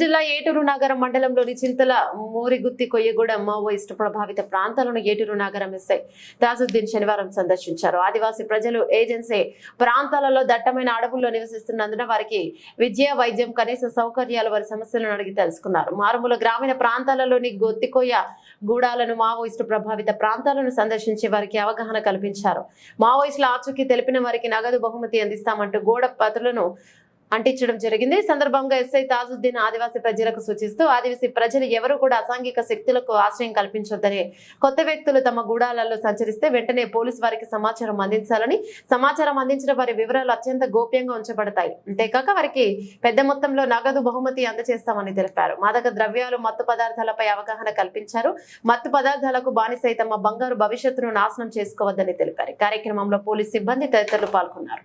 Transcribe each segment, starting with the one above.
జిల్లా ఏటూరు నగరం మండలంలోని చింతల మూరిగుత్తి కొయ్యగూడెం మావోయిస్టు ప్రభావిత ప్రాంతాలను ఏటూరు నగరం ఎస్ఐ దాసుద్దీన్ శనివారం సందర్శించారు. ఆదివాసీ ప్రజలు ఏజెన్సీ ప్రాంతాలలో దట్టమైన అడవుల్లో నివసిస్తున్నందున వారికి విద్య వైద్యం కనీస సౌకర్యాలు వారి సమస్యలను అడిగి తెలుసుకున్నారు. మారుమూల గ్రామీణ ప్రాంతాలలోని గొత్తికొయ్య గూడాలను మావోయిస్టు ప్రభావిత ప్రాంతాలను సందర్శించి వారికి అవగాహన కల్పించారు. మావోయిస్టుల ఆచూకీ తెలిపిన వారికి నగదు బహుమతి అందిస్తామంటూ గోడ పతులను అంటించడం జరిగింది. ఈ సందర్భంగా ఎస్ఐ తాజుద్దీన్ ఆదివాసీ ప్రజలకు సూచిస్తూ ఆదివాసీ ప్రజలు ఎవరు కూడా అసాంఘిక శక్తులకు ఆశ్రయం కల్పించొద్దని కొత్త వ్యక్తులు తమ గూడాలలో సంచరిస్తే వెంటనే పోలీసు వారికి సమాచారం అందించాలని సమాచారం అందించిన వారి వివరాలు అత్యంత గోప్యంగా ఉంచబడతాయి. అంతేకాక వారికి పెద్ద మొత్తంలో నగదు బహుమతి అందజేస్తామని తెలిపారు. మాదక ద్రవ్యాలు మత్తు పదార్థాలపై అవగాహన కల్పించారు. మత్తు పదార్థాలకు బానిసై తమ బంగారు భవిష్యత్తును నాశనం చేసుకోవద్దని తెలిపారు. కార్యక్రమంలో పోలీస్ సిబ్బంది తదితరులు పాల్గొన్నారు.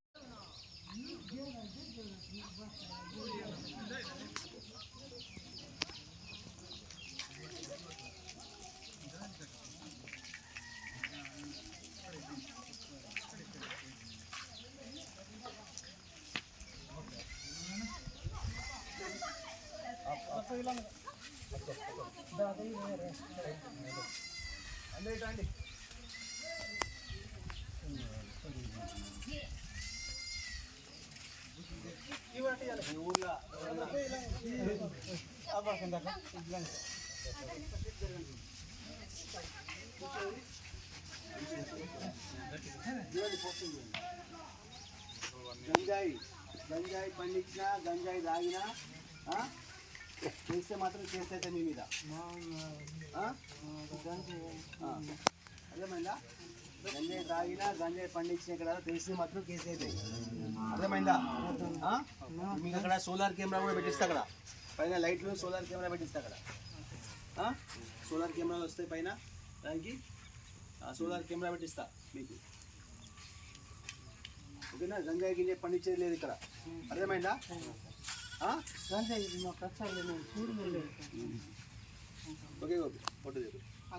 గంజాయి గంజాయి పండించినా గంజాయి తాగినా ఆ? చేస్తే మాత్రం చేస్తే మీ మీద. అర్థమైందా? గంజాయి తాగినా గంజాయి పండించిన ఇక్కడ తెలిసి మాత్రం కేసు అయితే. అర్థమైందా? మీకు అక్కడ సోలార్ కెమెరా కూడా పెట్టిస్తా అక్కడ. పైన లైట్లు సోలార్ కెమెరా పెట్టిస్తా అక్కడ. సోలార్ కెమెరాలు వస్తాయి పైన. దానికి సోలార్ కెమెరా పెట్టిస్తా మీకు. ఓకేనా? గంజాయి గింజాయి పండించేది లేదు ఇక్కడ. అర్థమైందా? Okay okay. పొట్టు చెప్పు